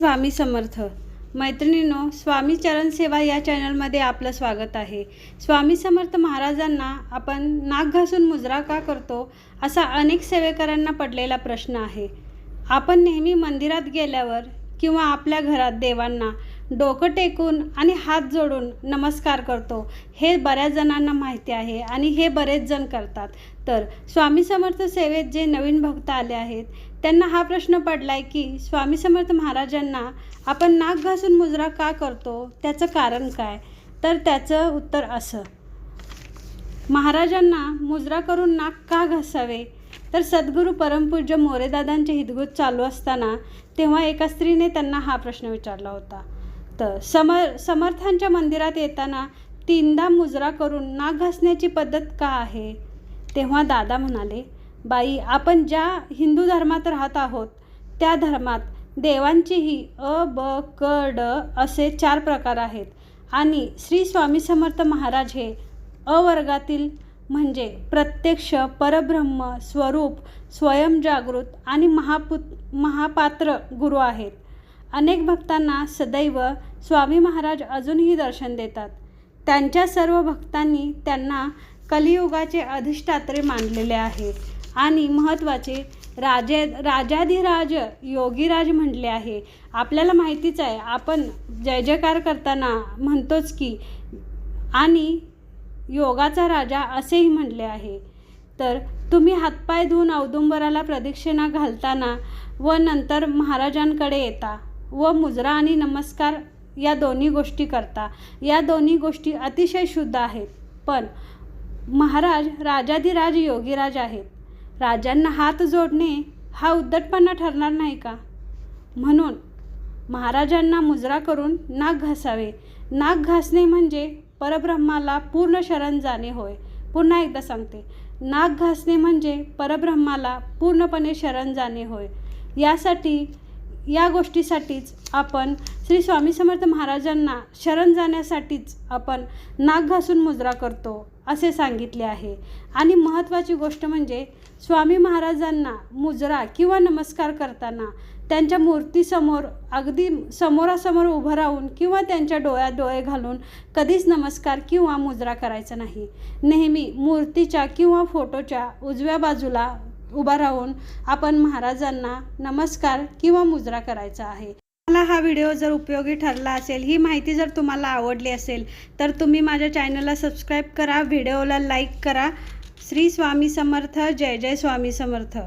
स्वामी समर्थ. मैत्रिणींनो स्वामी चरण सेवा या चॅनलमध्ये आपलं स्वागत आहे. स्वामी समर्थ महाराजांना आपण नाक घासून मुजरा का करतो असा अनेक सेवेकरांना पडलेला प्रश्न आहे. आपण नेहमी मंदिरात गेल्यावर किंवा आपल्या घरात देवांना डोकं टेकून आणि हात जोडून नमस्कार करतो. हे बऱ्याच जणांना माहिती आहे आणि हे बरेच जण करतात. तर स्वामी समर्थ सेवेत जे नवीन भक्त आले आहेत त्यांना हा प्रश्न पडला आहे की स्वामी समर्थ महाराजांना आपण नाक घासून मुजरा का करतो? त्याचं कारण काय? तर त्याचं उत्तर असं. महाराजांना मुजरा करून नाक का घासावे? तर सद्गुरू परमपूज्य मोरेदादांचे हितगुज चालू असताना तेव्हा एका स्त्रीने त्यांना हा प्रश्न विचारला होता. तर समर समर्थांच्या मंदिरात येताना तीनदा मुजरा करून नाक घासण्याची पद्धत का आहे? तेव्हा दादा म्हणाले बाई आपण ज्या हिंदू धर्मात राहत आहोत त्या धर्मात देवांचीही अ ब क ड असे चार प्रकार आहेत. आणि श्री स्वामी समर्थ महाराज हे अ वर्गातील म्हणजे प्रत्यक्ष परब्रह्म स्वरूप स्वयंजागृत आणि महापुत महापात्र गुरु आहेत. अनेक भक्तांना सदैव स्वामी महाराज अजूनही दर्शन देतात. त्यांच्या सर्व भक्तांनी त्यांना कलियुगाचे अधिष्ठात्रे मानलेले आहे आणि महत्त्वाचे राजे राजाधिराज योगीराज म्हटले आहे. आपल्याला माहितीच आहे आपण जय जयकार करताना म्हणतोच की आणि योगाचा राजा असेही म्हणले आहे. तर तुम्ही हातपाय धुवून औदुंबराला प्रदक्षिणा घालताना व नंतर महाराजांकडे येता. व मुजरा आणि नमस्कार या दोन्ही गोष्टी करता. या दोन्ही गोष्टी अतिशय शुद्ध आहेत. पण महाराज राजाधिराज योगीराज आहेत. राजांना हात जोडणे हा उद्धटपणा ठरणार नाही का? म्हणून महाराजांना मुजरा करून नाक घासावे. नाक घासणे म्हणजे परब्रह्माला पूर्ण शरण जाणे होय. पुन्हा एकदा सांगते. नाक घासणे म्हणजे परब्रह्माला पूर्णपणे शरण जाणे होय. यासाठी या गोष्टीसाठीच आपण श्री स्वामी समर्थ महाराजांना शरण जाण्यासाठीच आपण नाक घासून मुजरा करतो असे सांगितले आहे. आणि महत्त्वाची गोष्ट म्हणजे स्वामी महाराजांना मुजरा किंवा नमस्कार करताना त्यांच्या मूर्तीसमोर अगदी समोरासमोर उभं राहून किंवा त्यांच्या डोळ्यात डोळे घालून कधीच नमस्कार किंवा मुजरा करायचा नाही. नेहमी मूर्तीच्या किंवा फोटोच्या उजव्या बाजूला उभा राहून आपण महाराजांना नमस्कार किंवा मुजरा करायचा आहे. मला हा व्हिडिओ जर उपयोगी ठरला असेल ही माहिती जर तुम्हाला आवडली असेल तर तुम्ही माझ्या चॅनलला सबस्क्राईब करा व्हिडिओला लाईक करा. श्री स्वामी समर्थ जय जय स्वामी समर्थ.